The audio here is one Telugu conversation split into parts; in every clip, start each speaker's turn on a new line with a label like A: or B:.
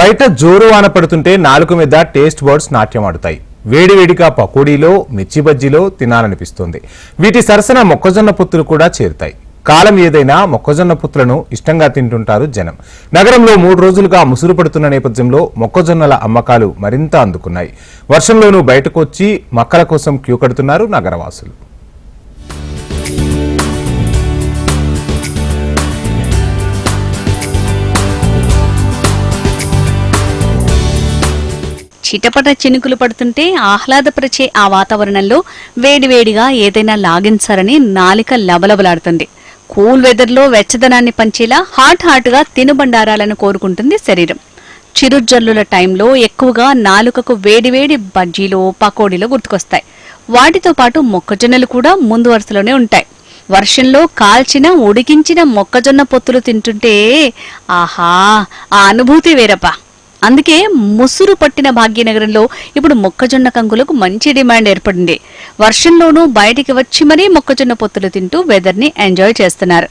A: బయట జోరు వాన పడుతుంటే నాలుగు మీద టేస్ట్ బర్డ్స్ నాట్యమాడుతాయి వేడివేడిగా పకోడీలో మిర్చి బజ్జీలో తినాలనిపిస్తుంది. వీటి సరసన మొక్కజొన్న పొత్తులు కూడా చేరుతాయి. కాలం ఏదైనా మొక్కజొన్న పొత్తులను ఇష్టంగా తింటుంటారు జనం. నగరంలో మూడు రోజులుగా ముసురు పడుతున్న నేపథ్యంలో మొక్కజొన్నల అమ్మకాలు మరింత అందుకున్నాయి. వర్షంలోనూ బయటకు వచ్చి మక్కల కోసం క్యూ కడుతున్నారు నగరవాసులు.
B: చిటపట చినుకులు పడుతుంటే ఆహ్లాదపరిచే ఆ వాతావరణంలో వేడివేడిగా ఏదైనా లాగించారని నాలిక లబలబలాడుతుంది. కూల్ వెదర్లో వెచ్చదనాన్ని పంచేలా హాట్ హాట్గా తినుబండారాలను కోరుకుంటుంది శరీరం. చిరుజల్లుల టైంలో ఎక్కువగా నాలుకకు వేడివేడి బజ్జీలు పకోడీలు గుర్తుకొస్తాయి. వాటితో పాటు మొక్కజొన్నలు కూడా ముందు వరుసలోనే ఉంటాయి. వర్షంలో కాల్చిన ఉడికించిన మొక్కజొన్న పొత్తులు తింటుంటే ఆహా ఆ అనుభూతి వేరబ్బా. అందుకే ముసురు పట్టిన భాగ్యనగరంలో ఇప్పుడు మొక్కజొన్న కంకులకు మంచి డిమాండ్ ఏర్పడింది. వర్షంలోనూ బయటికి వచ్చి మరీ మొక్కజొన్న పొత్తులు తింటూ వెదర్ని ఎంజాయ్ చేస్తున్నారు.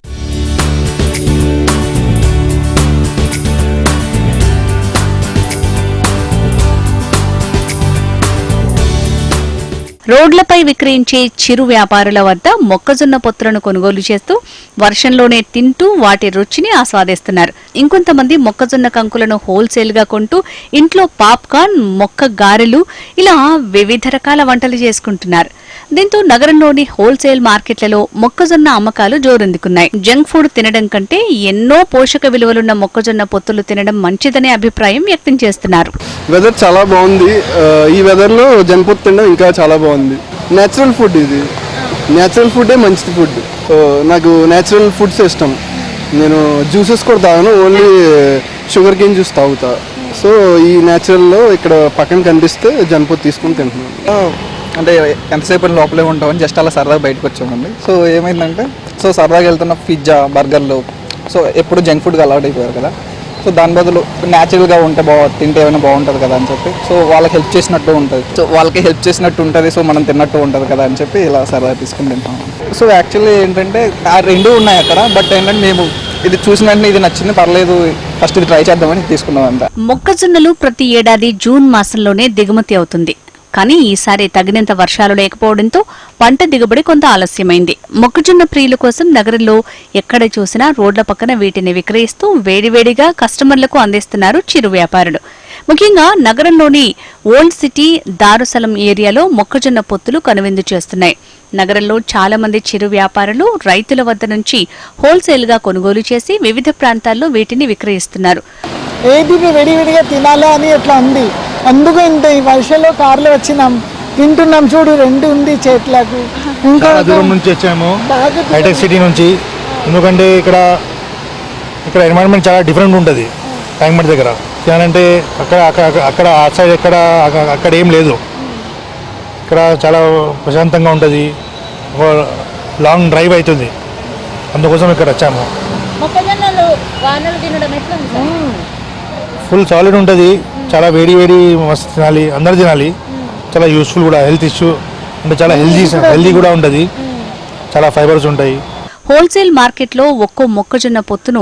B: రోడ్లపై విక్రయించే చిరు వ్యాపారుల వద్ద మొక్కజొన్న పొత్తులను కొనుగోలు చేస్తూ వర్షంలోనే తింటూ వాటి రుచిని ఆస్వాదిస్తున్నారు. ఇంకొంతమంది మొక్కజొన్న కంకులను హోల్సేల్గా కొంటూ ఇంట్లో పాప్కార్న్ మొక్క గారెలు ఇలా వివిధ రకాల వంటలు చేసుకుంటున్నారు. దీంతో నగరంలోని హోల్సేల్ మార్కెట్లలో మొక్కజొన్న అమ్మకాలు జోరందుకున్నాయి. జంక్ ఫుడ్ తినడం కంటే ఎన్నో పోషక విలువలున్న మొక్కజొన్న పొత్తులు తినడం మంచిదనే అభిప్రాయం వ్యక్తం చేస్తున్నారు.
C: వెదర్ చాలా బాగుంది. ఈ వెదర్లో జంక్ తినడం ఇంకా చాలా బాగుంది. నేచురల్ ఫుడ్ ఇది. న్యాచురల్ ఫుడ్డే మంచిది ఫుడ్ నాకు నేచురల్ ఫుడ్స్ ఇష్టం. నేను జ్యూసెస్ కూడా తాగను ఓన్లీ షుగర్ కేన్ జ్యూస్ తాగుతా. సో ఈ నేచురల్లో ఇక్కడ పక్కన కనిపిస్తే జనపూర్ తీసుకుని తింటున్నాను.
D: అంటే ఎంతసేపు లోపలే ఉంటామని జస్ట్ అలా సరదాగా బయటకు వచ్చామండి. సో ఏమైందంటే సో సరదాగా వెళ్తున్న పిజ్జా బర్గర్లు సో ఎప్పుడు జంక్ ఫుడ్గా అలవాటు అయిపోయారు కదా. సో దాని బదులు న్యాచురల్గా ఉంటే బాగు తింటే ఏమైనా బాగుంటుంది కదా అని చెప్పి సో వాళ్ళకి హెల్ప్ చేసినట్టు ఉంటుంది. సో వాళ్ళకి హెల్ప్ చేసినట్టు ఉంటుంది సో మనం తిన్నట్టు ఉంటుంది కదా అని చెప్పి ఇలా సరదా తీసుకుని తింటాం. సో యాక్చువల్లీ ఏంటంటే ఆ రెండు ఉన్నాయి అక్కడ బట్ ఏంటంటే మేము ఇది చూసిన వెంటనే ఇది నచ్చింది పర్లేదు ఫస్ట్ ఇది ట్రై చేద్దామని తీసుకున్నాం అంతా.
B: మొక్కజొన్నలు ప్రతి ఏడాది జూన్ మాసంలోనే దిగుమతి అవుతుంది. కానీ ఈసారి తగినంత వర్షాలు లేకపోవడంతో పంట దిగుబడి కొంత ఆలస్యమైంది. మొక్కజొన్న ప్రియుల కోసం నగరంలో ఎక్కడ చూసినా రోడ్ల పక్కన వీటిని విక్రయిస్తూ వేడివేడిగా కస్టమర్లకు అందిస్తున్నారు చిరు వ్యాపారులు. ముఖ్యంగా నగరంలోని ఓల్డ్ సిటీ దారుసలం ఏరియాలో మొక్కజొన్న పొత్తులు కనువిందు చేస్తున్నాయి. నగరంలో చాలా మంది చిరు వ్యాపారులు రైతుల వద్ద నుంచి హోల్సేల్గా కొనుగోలు చేసి వివిధ ప్రాంతాల్లో వీటిని విక్రయిస్తున్నారు.
E: ఏది వేడివేడిగా తినాలా అని అట్లా ఉంది? అందుకు ఇంత ఈ వర్షంలో కార్లో వచ్చినాం. తింటున్నాం చూడు రెండు ఉంది చేతులకు. ఇంకా
F: దూరం నుంచి వచ్చాము. హైటెక్ సిటీ నుంచి. ఎందుకంటే ఇక్కడ ఇక్కడ ఎన్వైరన్మెంట్ చాలా డిఫరెంట్ ఉంటుంది. ట్యాంక్మెంట్ దగ్గర. ఏమంటే అక్కడ అక్కడ అక్కడ ఆ సైడ్ ఎక్కడ అక్క- అక్కడ ఏం లేదు. ఇక్కడ చాలా ప్రశాంతంగా ఉంటుంది. ఒక లాంగ్ డ్రైవ్ అవుతుంది అందుకోసం ఇక్కడ వచ్చాము.
G: మొక్కజొన్నలు వానలు తినడం ఎట్లా ఉంది సార్?
F: ఫుల్ సాలిడ్ ఉంటుంది. చాలా వేడి వేడి మస్తు తినాలి. అందరు తినాలి. చాలా యూస్ఫుల్ కూడా హెల్త్ ఇష్యూ అంటే చాలా హెల్దీ హెల్దీ కూడా ఉంటుంది. చాలా ఫైబర్స్ ఉంటాయి.
B: హోల్సేల్ మార్కెట్లో ఒక్కో మొక్కజొన్న పొత్తును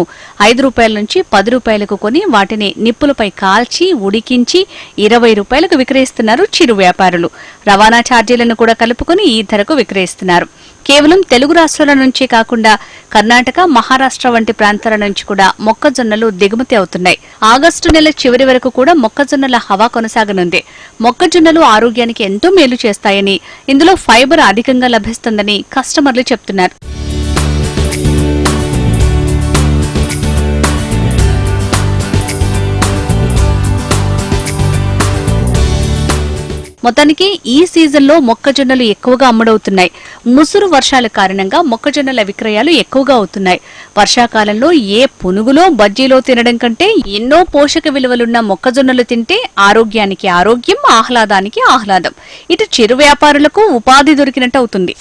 B: ఐదు రూపాయల నుంచి పది రూపాయలకు కొని వాటిని నిప్పులపై కాల్చి ఉడికించి ఇరవై రూపాయలకు విక్రయిస్తున్నారు చిరు వ్యాపారులు. రవాణా ఛార్జీలను కూడా కలుపుకొని ఈ ధరకు విక్రయిస్తున్నారు. కేవలం తెలుగు రాష్ట్రాల నుంచే కాకుండా కర్ణాటక మహారాష్ట్ర వంటి ప్రాంతాల నుంచి కూడా మొక్కజొన్నలు దిగుమతి అవుతున్నాయి. ఆగస్టు నెల చివరి వరకు కూడా మొక్కజొన్నల హవా కొనసాగనుంది. మొక్కజొన్నలు ఆరోగ్యానికి ఎంతో మేలు చేస్తాయని ఇందులో ఫైబర్ అధికంగా లభిస్తుందని కస్టమర్లు చెప్తున్నారు. మొత్తానికి ఈ సీజన్లో మొక్కజొన్నలు ఎక్కువగా అమ్ముడవుతున్నాయి. ముసురు వర్షాల కారణంగా మొక్కజొన్నల విక్రయాలు ఎక్కువగా అవుతున్నాయి. వర్షాకాలంలో ఏ పునుగులో బజ్జీలో తినడం కంటే ఎన్నో పోషక విలువలున్న మొక్కజొన్నలు తింటే ఆరోగ్యానికి ఆరోగ్యం ఆహ్లాదానికి ఆహ్లాదం. ఇటు చిరు వ్యాపారులకు ఉపాధి దొరికినట్టు అవుతుంది.